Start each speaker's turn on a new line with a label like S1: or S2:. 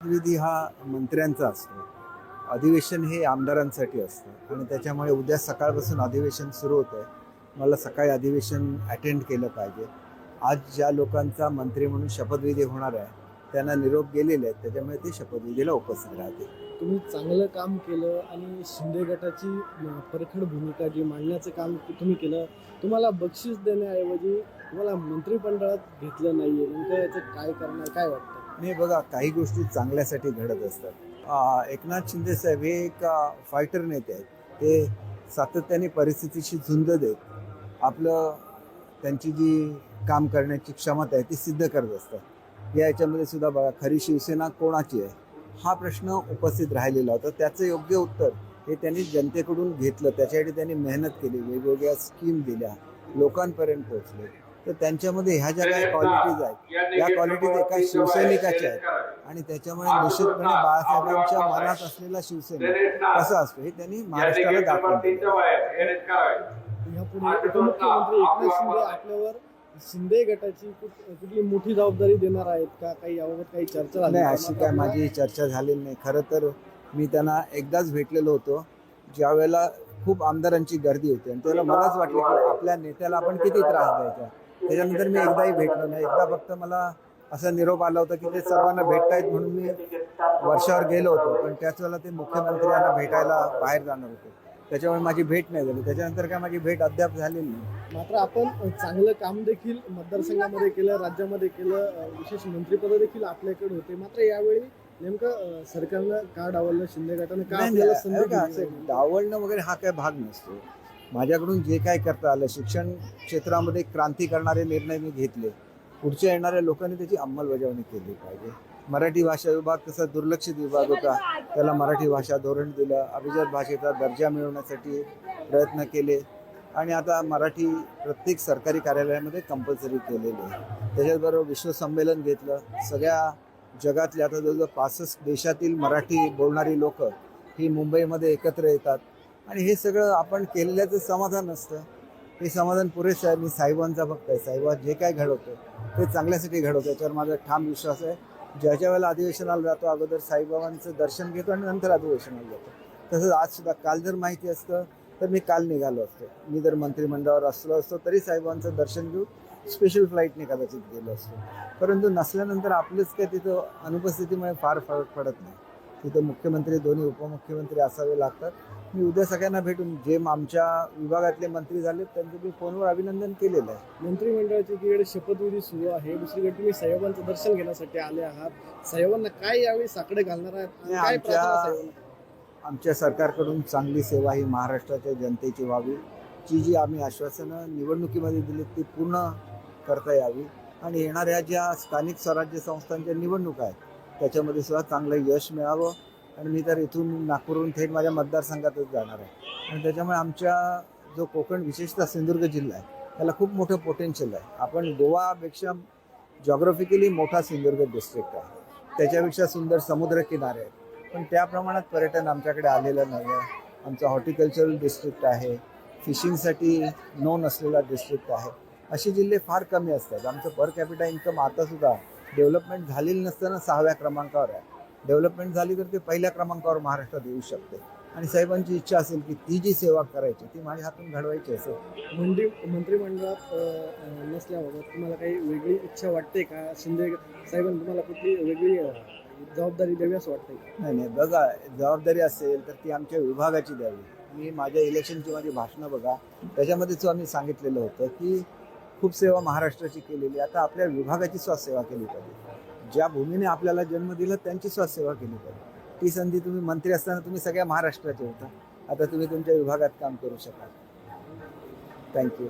S1: विधी हा मंत्र्यांचा असतो. अधिवेशन हे आमदारांसाठी असतं. आणि त्याच्यामुळे उद्या सकाळपासून अधिवेशन सुरू होतं आहे मला सकाळी अधिवेशन अटेंड केलं पाहिजे. आज ज्या लोकांचा मंत्री म्हणून शपथविधी होणार आहे त्यांना निरोप गेलेले आहेत. त्याच्यामुळे ते शपथविधीला उपस्थित राहतील.
S2: तुम्ही चांगलं काम केलं आणि शिंदे गटाची परखड भूमिका जी मांडण्याचं काम तुम्ही केलं तुम्हाला बक्षीस देण्याऐवजी तुम्हाला मंत्रिमंडळात घेतलं नाहीये. नेमकं याचं काय करणार काय वाटतं?
S1: नाही बघा काही गोष्टी चांगल्यासाठी घडत असतात. एकनाथ शिंदे साहेब हे एक फायटर नेते आहेत. ते सातत्याने परिस्थितीशी झुंज देत आपलं त्यांची जी काम करण्याची क्षमता आहे ती सिद्ध करत असतात. या याच्यामध्ये सुद्धा बघा खरी शिवसेना कोणाची आहे? हा प्रश्न उपस्थित राहिलेला होता. त्याचं योग्य उत्तर हे त्यांनी जनतेकडून घेतलं. त्याच्यासाठी त्यांनी मेहनत केली. वेगवेगळ्या स्कीम दिल्या. लोकांपर्यंत पोहोचले. तर त्यांच्यामध्ये ह्या ज्या काही क्वालिटीज आहेत या क्वालिटीज एका शिवसैनिकाच्या आहेत. आणि त्याच्यामुळे निश्चितपणे बाळासाहेबांच्या मनात असलेला शिवसैनिक कसा असतो हे त्यांनी महाराष्ट्राला दाखवून.
S2: यापुढे उपमुख्यमंत्री एकनाथ शिंदे आपल्यावर शिंदे गटाची कुठ- कुठली मोठी जबाबदारी देणार आहेत का? काही याबाबत काही चर्चा झाली
S1: नाही
S2: का?
S1: अशी काय माझी चर्चा झालेली नाही. खरं तर मी त्यांना एकदाच भेटलेलो होतो ज्या वेळेला खूप आमदारांची गर्दी होती. आणि त्याला मलाच वाटलं की आपल्या नेत्याला आपण किती त्रास द्यायचा? त्याच्यानंतर मी एकदाही भेटलो नाही. एकदा फक्त मला असा निरोप आला होता की ते सर्वांना भेटतायत म्हणून मी वर्षावर गेलो होतो. पण त्याच वेळेला ते मुख्यमंत्र्यांना भेटायला बाहेर जाणार होते. त्याच्यामुळे माझी भेट नाही झाली. त्याच्यानंतर काय माझी भेट अद्याप झालेली नाही.
S2: मात्र आपण चांगलं काम देखील मतदारसंघामध्ये केलं राज्यामध्ये केलं विशेष मंत्रिपद देखील आपल्याकडे होते. मात्र यावेळी नेमकं सरकारनं का डावललं शिंदे गटानं? का?
S1: डावलणं वगैरे हा काय भाग नसतो. माझ्याकडून जे काय करता आलं शिक्षण क्षेत्रामध्ये क्रांती करणारे निर्णय मी घेतले. पुढच्या येणाऱ्या लोकांनी त्याची अंमलबजावणी केली पाहिजे. मराठी भाषा विभाग तसा दुर्लक्षित विभाग होता. त्याला मराठी भाषा धोरण दिलं. अभिजात भाषेचा दर्जा मिळवण्यासाठी प्रयत्न केले. आणि आता मराठी प्रत्येक सरकारी कार्यालयामध्ये कंपल्सरी केलेले आहे. त्याच्याचबरोबर विश्वसंमेलन घेतलं. सगळ्या जगातल्या आता जवळजवळ पासष्ट देशातील मराठी बोलणारी लोक ही मुंबईमध्ये एकत्र येतात. आणि हे सगळं आपण केलेल्याचं समाधान असतं हे समाधान पुरेसं आहे. मी साहेबांचा फक्त आहे. साहेबा जे काय घडवतो ते चांगल्यासाठी घडवतो याच्यावर माझा ठाम विश्वास आहे. ज्याच्या वेळेला अधिवेशनाला जातो अगोदर साईबाबांचं दर्शन घेतो आणि नंतर अधिवेशनाला जातो. तसंच आज सुद्धा काल जर माहिती असतं तर मी काल निघालो असतो. मी जर मंत्रिमंडळावर असलो असतो तरी साहेबांचं दर्शन घेऊन स्पेशल फ्लाईटने कदाचित गेलो असतो. परंतु नसल्यानंतर आपलंच काय तिथं अनुपस्थितीमुळे फार फरक पडत नाही. तिथं मुख्यमंत्री दोन्ही उपमुख्यमंत्री असावे लागतात. मी उद्या सगळ्यांना भेटून जे आमच्या विभागातले मंत्री झाले त्यांचं मी फोनवर अभिनंदन केलेलं आहे.
S2: मंत्रिमंडळाची एकीकडे शपथविधी सुरू आहे. दुसरीकडे तुम्ही साहेबांचं दर्शन घेण्यासाठी आले आहात. साहेबांना काय यावेळी साकडे घालणार आहात?
S1: आमच्या-? आमच्या सरकारकडून चांगली सेवा ही महाराष्ट्राच्या जनतेची व्हावी. जी जी आम्ही आश्वासनं निवडणुकीमध्ये दिली ती पूर्ण करता यावी. आणि येणाऱ्या ज्या स्थानिक स्वराज्य संस्थांच्या निवडणुका आहेत त्याच्यामध्ये सुद्धा चांगलं यश मिळावं. आणि मी तर इथून नागपूरहून थेट माझ्या मतदारसंघातच जाणार आहे. आणि त्याच्यामुळे आमच्या जो कोकण विशेषतः सिंधुदुर्ग जिल्हा आहे त्याला खूप मोठं पोटेन्शियल आहे. आपण गोवापेक्षा जॉग्राफिकली मोठा सिंधुदुर्ग डिस्ट्रिक्ट आहे. त्याच्यापेक्षा सुंदर समुद्रकिनारे आहेत. पण त्या प्रमाणात पर्यटन आमच्याकडे आलेलं नाही आहे आमचं हॉर्टिकल्चरल डिस्ट्रिक्ट आहे. फिशिंगसाठी नोन असलेला डिस्ट्रिक्ट आहे. असे जिल्हे फार कमी असतात. आमचं पर कॅपिटा इन्कम आतासुद्धा डेव्हलपमेंट झालेली नसताना सहाव्या क्रमांकावर आहे. डेव्हलपमेंट झाली तर ते पहिल्या क्रमांकावर महाराष्ट्रात येऊ शकते. आणि साहेबांची इच्छा असेल की ती जी सेवा करायची ती माझ्या हातून घडवायची असेल.
S2: मंत्री मंत्रिमंडळात नसल्याबाबत तुम्हाला काही वेगळी इच्छा वाटते का? शिंदे साहेबांनी तुम्हाला कुठली वेगळी जबाबदारी द्यावी असं वाटतंय का?
S1: नाही नाही. बघा जबाबदारी असेल तर ती आमच्या विभागाची द्यावी. मी माझ्या इलेक्शनची माझी भाषणं बघा. त्याच्यामध्येच आम्ही सांगितलेलं होतं की खूप सेवा महाराष्ट्राची केलेली आता आपल्या विभागाची स्वास्थ्य केली पाहिजे. ज्या भूमीने आपल्याला जन्म दिला त्यांची स्वास्थ्य केली पाहिजे. ती संधी तुम्ही मंत्री असताना तुम्ही सगळ्या महाराष्ट्राचे होता. आता तुम्ही तुमच्या विभागात काम करू शकाल. थँक्यू